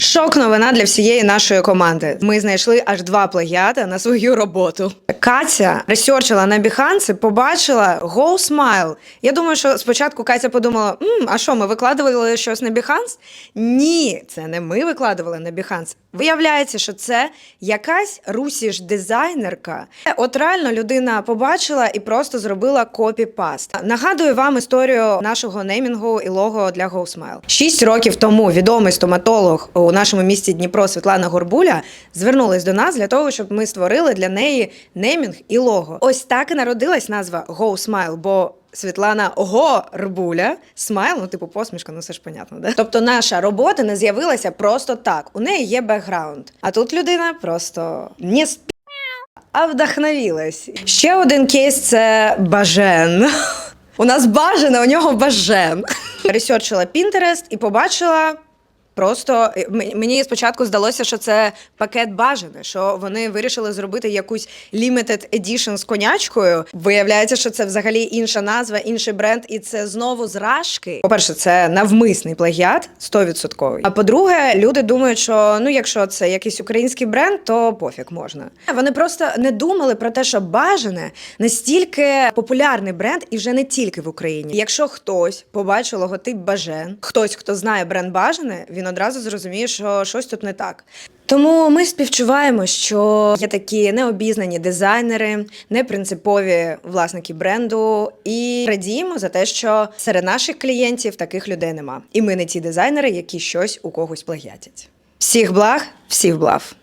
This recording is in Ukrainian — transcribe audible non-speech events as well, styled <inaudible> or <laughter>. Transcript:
Шок новина для всієї нашої команди. Ми знайшли аж два плагіата на свою роботу. Катя ресерчила на Behance, побачила Go Smile. Я думаю, що спочатку Катя подумала: М, а що, ми викладували щось на Behance? Ні, це не ми викладували на Behance. Виявляється, що це якась русіш дизайнерка. От реально людина побачила і просто зробила копі-паст. Нагадую вам історію нашого неймінгу і лого для Go Smile. Шість років тому відомий стоматолог у нашому місті Дніпро Світлана Горбуля звернулась до нас для того, щоб ми створили для неї неймінг і лого. Ось так і народилась назва Go Smile, бо Світлана Горбуля, смайл, ну типу посмішка, ну все ж понятно, да? Тобто наша робота не з'явилася просто так. У неї є бекграунд. А тут людина просто не сп... а вдохновилась. Ще один кейс це бажен. <laughs> У нас бажане, у нього бажен. <laughs> Ресерчила Pinterest і побачила. Просто е, мені спочатку здалося, що це пакет бажане, що вони вирішили зробити якусь limited edition з конячкою. Виявляється, що це взагалі інша назва, інший бренд, і це знову зражки. По-перше, це навмисний плагіат 100%. А по-друге, люди думають, що ну, якщо це якийсь український бренд, то пофіг можна. Вони просто не думали про те, що бажане настільки популярний бренд, і вже не тільки в Україні. Якщо хтось побачив логотип Бажен, хтось, хто знає бренд Бажане, він одразу зрозуміє, що щось тут не так. Тому ми співчуваємо, що є такі необізнані дизайнери, непринципові власники бренду, і радіємо за те, що серед наших клієнтів таких людей нема. І ми не ті дизайнери, які щось у когось плагіатять. Всіх благ, всіх блав.